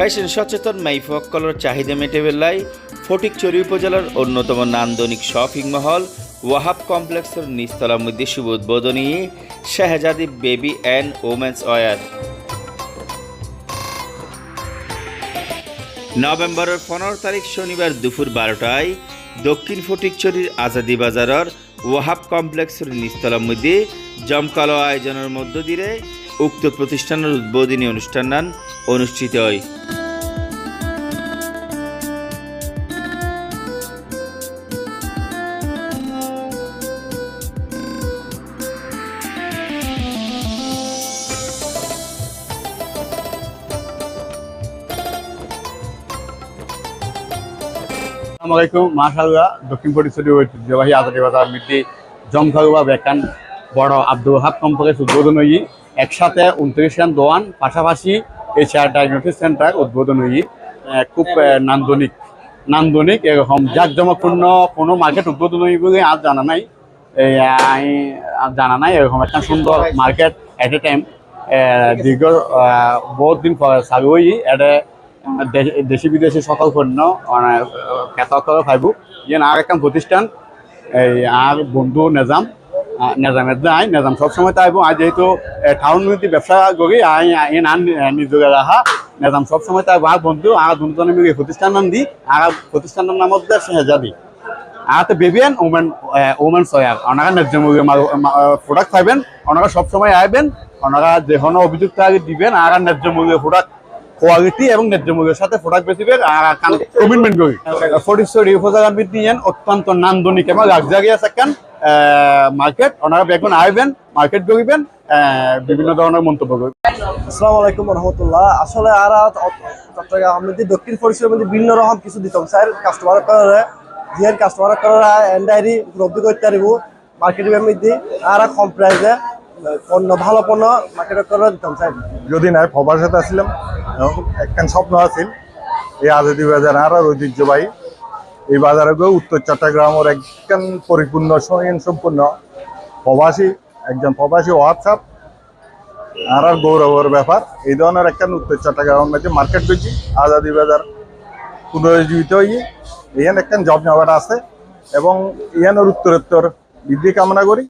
Fashion সচেতন মাইফক colour চাহিদা মেটেবেলায় ফটিকচুরি উপজেলার অন্যতম নান্দনিক শপিং মহল ওয়াহাব কমপ্লেক্সের নিস্তলার মধ্যে শুভ উদ্বোধনী শাহজাদি বেবি অ্যান্ড ওমেন্স ওয়ার। নভেম্বরের পনেরো তারিখ শনিবার দুপুর বারোটায় দক্ষিণ ফটিকচুরির আজাদি বাজারের ওয়াহাব কমপ্লেক্সের নিস্তলার মধ্যে জমকালো আয়োজনের মধ্য দিয়ে উক্ত প্রতিষ্ঠানের উদ্বোধনী অনুষ্ঠান অনুষ্ঠিত হয়। মাশাআল্লাহ দক্ষিণ পরিষদীয় ঐতিহ্যবাহী আজাদি বাজার মিটি জমকাগুবা বেকান বড় আব্দুল হাব কমপ্লেক্স উদ্বোধন হই একসাথে উনত্রিশ খান দোয়ান, পাশাপাশি এই চেয়ার ডায়াগনোটিস সেন্টার উদ্বোধন হই খুব নান্দনিক নান্দনিক এরকম জাঁকজমকপূর্ণ কোনো মার্কেট উদ্বোধন হই বলে আর জানা নাই। আজ জানা নাই এরকম একটা সুন্দর মার্কেট এট এ টাইম দীর্ঘ বহুত দিন চালু হই এটা দেশি বিদেশি সকল পণ্য করে পাইব ইয়ে আর একটা প্রতিষ্ঠান, এই আর বন্ধু নেজাম নেজামের যাই নেজাম সবসময় তাইব আজ যেহেতু টাউন নীতি ব্যবসা করি আই আই নান নিজকে রাখা নেজাম সবসময় তাইব আর বন্ধু আর দুজনে মিলে প্রতিষ্ঠান নাম দি আর প্রতিষ্ঠানের নাম হচ্ছে শেহজাদি আর তো বেবিয়ান ওমেন ওমেন সয়ার ওনারা ন্যায্য মূল্যে প্রোডাক্ট পাইবেন ওনারা সবসময় আইবেন ওনারা যে কোনো অভিযুক্ত আগে দিবেন আর ন্যায্য মূল্যে প্রোডাক্ট কোয়ালিটি এবং ন্যায্য মূল্যের সাথে প্রোডাক্ট বেচিবেন আর কমিটমেন্ট করি। ফটিকছড়ি উপজেলা বিদ্যিয়েন অত্যন্ত নান্দনিক এবং লাক্সারিয়াস একখান মার্কেট ওনারা বেগুন আইবেন মার্কেট করিবেন বিভিন্ন ধরনের মন্তব্য করবেন। আসসালামু আলাইকুম রহমতুল্লাহ। আসলে আর চট্টগ্রাম আমাদের দক্ষিণ পরিষদের মধ্যে ভিন্ন রকম কিছু দিতাম স্যার কাস্টমার করে জিয়ার কাস্টমার করে এন্ডাইরি উপলব্ধি করতে পারিব। মার্কেটের মধ্যে আর কম প্রাইসে পণ্য ভালো পণ্য মার্কেটে করে দিতাম স্যার। যদি নাই সবার সাথে আসছিলাম এবং একখান স্বপ্ন আছিল। এই আজাদি বাজার আর আর ঐতিহ্যবাহী। এই বাজারে গিয়ে উত্তর চট্টগ্রামের একজন পরিপূর্ণ স্বয়ং সম্পূর্ণ প্রবাসী, একজন প্রবাসী হোয়াটসঅ্যাপ আর আর গৌরবের ব্যাপার। এই ধরনের একখান উত্তর চট্টগ্রামের মধ্যে মার্কেট করছি। আজাদি বাজার পুনরুজ্জীবিত হয়ে এখানে একখান জব নেওয়াটা আছে এবং এখানের উত্তরোত্তর বৃদ্ধি কামনা করি।